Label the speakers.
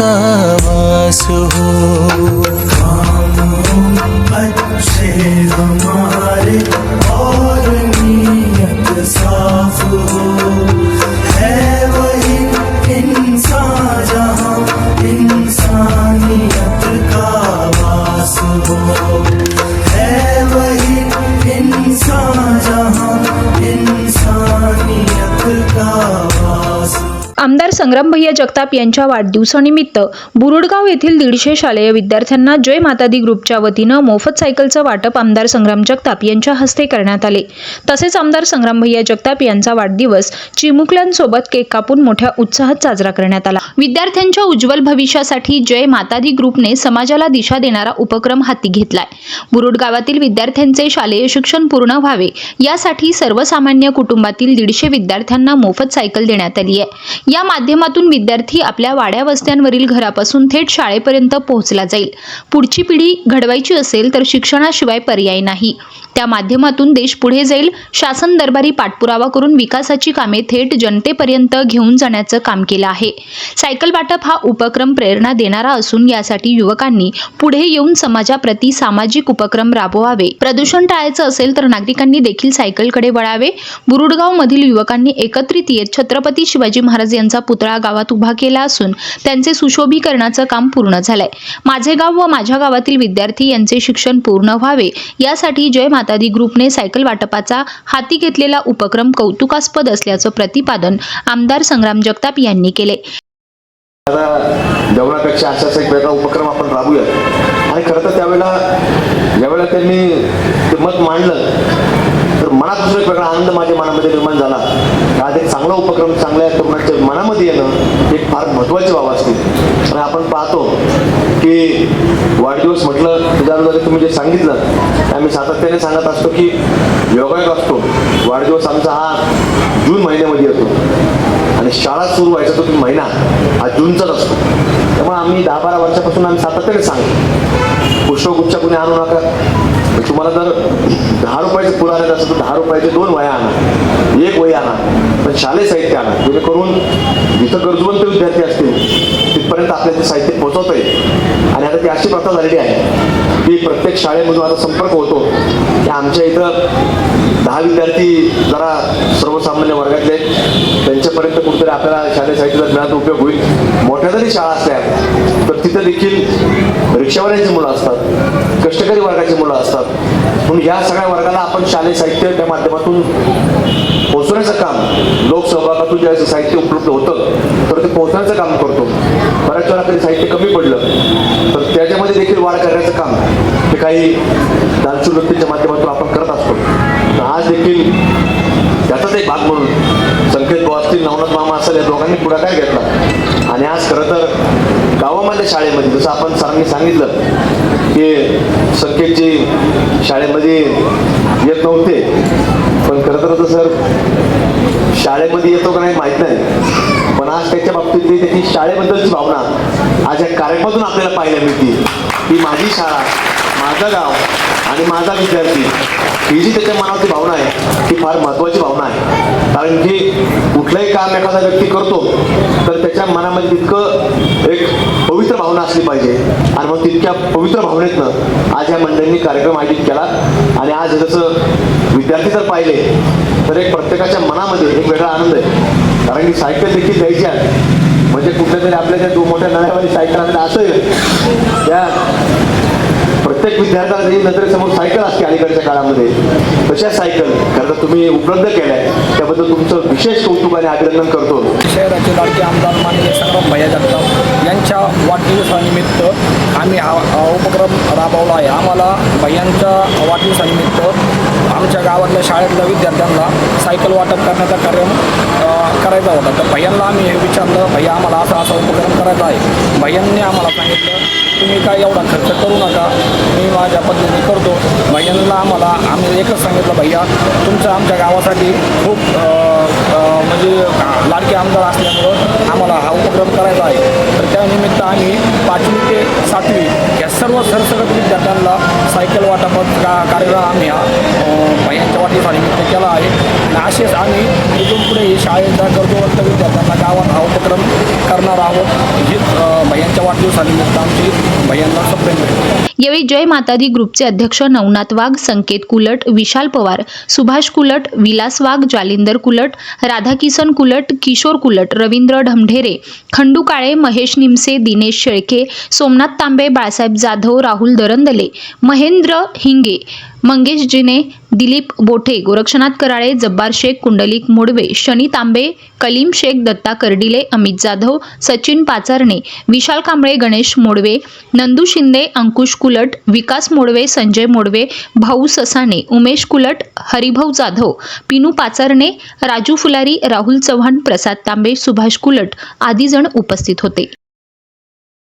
Speaker 1: का वास हो काम हो अच्छे हमारे और नीयत साफ हो है
Speaker 2: आमदार संग्राम भैया जगताप यांच्या वाढदिवसानिमित्त बुरुडगाव येथील दीडशे शालेय विद्यार्थ्यांना जय मातादी ग्रुपच्या वतीनं मोफत सायकलचं वाटप आमदार संग्राम जगताप यांच्या हस्ते करण्यात आले. तसेच आमदार संग्राम भैया जगताप यांचा वाढदिवस चिमुकल्यांसोबत केक कापून मोठ्या उत्साहात साजरा करण्यात आला. विद्यार्थ्यांच्या उज्ज्वल भविष्यासाठी जय मातादी ग्रुपने समाजाला दिशा देणारा उपक्रम हाती घेतलाय. बुरुड गावातील विद्यार्थ्यांचे शालेय शिक्षण पूर्ण व्हावे यासाठी सर्वसामान्य कुटुंबातील दीडशे विद्यार्थ्यांना मोफत सायकल देण्यात आली आहे. या माध्यमातून विद्यार्थी आपल्या वाड्या वस्त्यांवरील घरापासून थेट शाळेपर्यंत पोहोचला जाईल. पुढची पिढी घडवायची असेल तर शिक्षणाशिवाय पर्याय नाही. त्या माध्यमातून देश पुढे जाईल. शासन दरबारी पाठपुरावा करून विकासाची कामे थेट जनतेपर्यंत घेऊन जाण्याचं काम केलं आहे. सायकल वाटप हा उपक्रम प्रेरणा देणारा असून यासाठी युवकांनी पुढे येऊन समाजाप्रती सामाजिक उपक्रम राबवावे. प्रदूषण टाळायचं असेल तर नागरिकांनी देखील सायकलकडे वळावे. बुरुडगाव मधील युवकांनी एकत्रित येत छत्रपती शिवाजी महाराज यांचा पुतळा गावात उभा केला असून त्यांचे सुशोभीकरणाचं काम पूर्ण झालंय. माझे गाव व माझ्या गावातील विद्यार्थी यांचे शिक्षण पूर्ण व्हावे. यासाठी जय मातादी ग्रुपने सायकल वाटपाचा हाती घेतलेला उपक्रम कौतुकास्पद असल्याचं प्रतिपादन आमदार संग्राम जगताप यांनी केले.
Speaker 3: आता असाच एक वेगळा उपक्रम आपण राबूया आणि खरं तर त्यावेळेला ज्यावेळेला त्यांनी ते मत मांडलं. मनात दुसरा एक वेगळा आनंद माझ्या मनामध्ये निर्माण झाला. का आज एक चांगला उपक्रम चांगल्या तरुणाच्या मनामध्ये येणं एक फार महत्त्वाची बाब असते. आणि आपण पाहतो की वाढदिवस म्हटलं त्याच्याद्वारे तुम्ही जे सांगितलं आम्ही सातत्याने सांगत असतो की योगायोग असतो. वाढदिवस आमचा हा जून महिन्यामध्ये येतो. आणि शाळा सुरू व्हायचा तो महिना हा जूनचाच असतो. त्यामुळे आम्ही दहा बारा वर्षापासून आम्ही सातत्याने सांगतो. पुष्पगुच्छ कुणी आणू नका. तुम्हाला जर दहा रुपयाचे फुलं आले असेल तर दहा रुपयाचे दोन वया आणा. एक वही आणा. पण शालेय साहित्य आणा. जेणेकरून जिथं गरजवंत विद्यार्थी असतील तिथपर्यंत आपल्याला ते साहित्य पोहोचवता येईल. आणि आता ती अशी प्रथा झालेली आहे की प्रत्येक शाळेमधून आता संपर्क होतो की आमच्या इथं दहा विद्यार्थी जरा सर्वसामान्य वर्गातले आहेत. कुठेतरी आपल्याला शालेय साहित्याचा मिळाचा उपयोग होईल. मोठ्या जरी शाळा असल्या तर तिथं देखील रिक्षावाल्यांची मुलं असतात कष्टकरी वर्गाची मुलं असतात. म्हणून या सगळ्या वर्गाला आपण शालेय साहित्य त्या माध्यमातून पोहोचवण्याचं काम लोकसहभागातून ज्या साहित्य उपलब्ध होतं तर ते पोहोचण्याचं काम करतो. बऱ्याच वेळा कधी साहित्य कमी पडलं तर त्याच्यामध्ये देखील वाढ करण्याचं काम हे काही दानशूर व्यक्तींच्या माध्यमातून आपण करत असतो. पुढाकार घेतला. आणि आज खरं तर गावामध्ये शाळेमध्ये जसं आपण सरांनी सांगितलं की संकेतची शाळेमध्ये येत नव्हते. पण खरं तर सर शाळेमध्ये येतो का नाही माहीत नाही. पण आज त्याच्या बाबतीत त्याची शाळेबद्दलची भावना आज या कार्यक्रमातून आपल्याला पाहायला मिळते. की माझी शाळा माझं गाव आणि माझा विद्यार्थी ही जी त्याच्या मनावरची भावना आहे ती फार महत्वाची भावना आहे. कारण की कुठलंही काम एखादा व्यक्ती करतो तर त्याच्या मनामध्ये तितकं एक पवित्र भावना असली पाहिजे. आणि मग तितक्या पवित्र भावनेतनं आज या मंडळींनी कार्यक्रम आयोजित केला. आणि आज जसं विद्यार्थी जर पाहिले तर एक प्रत्येकाच्या मनामध्ये एक वेगळा आनंद आहे. कारण की सायकल देखील द्यायची आहे. म्हणजे कुठल्या तरी आपल्या ज्या दोन मोठ्या नळ्यावाली सायकल असतील असं त्या प्रत्येक प्रत्येक नजरेसमोर सायकल असते अलीकडच्या काळामध्ये. तशा सायकल खरं तुम्ही उपलब्ध केल्या. त्याबद्दल तुमचं विशेष कौतुक आणि अभिनंदन करतो.
Speaker 4: शहराचे लाडके आमदार माननीय संग्राम भैया जगताप यांच्या वाढदिवसानिमित्त आम्ही हा उपक्रम राबवला आहे. आम्हाला भैयांच्या वाढदिवसानिमित्त आमच्या गावातल्या शाळेतल्या विद्यार्थ्यांना सायकल वाटप करण्याचा कार्यक्रम करायचा होता. तर भैयांना आम्ही हे विचारलं भैया आम्हाला असा असा उपक्रम करायचा आहे. भैयांनी आम्हाला सांगितलं तुम्ही काय एवढा खर्च करू नका. मी माझ्या पद्धतीने करतो. भैयांना आम्हाला आम्ही एकच सांगितलं भैया तुमचं आमच्या गावासाठी खूप म्हणजे लाडके आमदार असल्यामुळं आम्हाला हा उपक्रम करायचा आहे. तर त्यानिमित्त आम्ही पाचवी ते सातवी सर्व सरसकट विद्यार्थ्यांना सायकल वाटपात का कार्यक्रम आम्ही हा. अ, भैयांच्या केला आहे. आणि असेच आम्ही इथून पुढे शाळेच्या गरजूवंत विद्यार्थ्यांना गावात हा उपक्रम करणार आहोत. हेच अ, भैयांच्या वाढदिवसानिमित्त आमची भैयांना सप्रेम भेट
Speaker 2: यावेळी जय मातादी ग्रुपचे अध्यक्ष नवनाथ वाघ संकेत कुलट विशाल पवार सुभाष कुलट विलास वाघ जालिंदर कुलट राधाकिसन कुलट किशोर कुलट रवींद्र ढमढेरे खंडू काळे महेश निमसे दिनेश शेळके सोमनाथ तांबे बाळासाहेब जाधव राहुल दरंदले महेंद्र हिंगे मंगेश जिने दिलीप बोठे गोरक्षनाथ कराळे जब्बार शेख कुंडलिक मोडवे शनी तांबे कलीम शेख दत्ता कर्डिले अमित जाधव सचिन पाचारणे विशाल कांबळे गणेश मोडवे नंदू शिंदे अंकुश कुलट विकास मोडवे संजय मोडवे भाऊ ससाणे उमेश कुलट हरिभाऊ जाधव पिनू पाचारणे राजू फुलारी राहुल चव्हाण प्रसाद तांबे सुभाष कुलट आदी जण उपस्थित होते.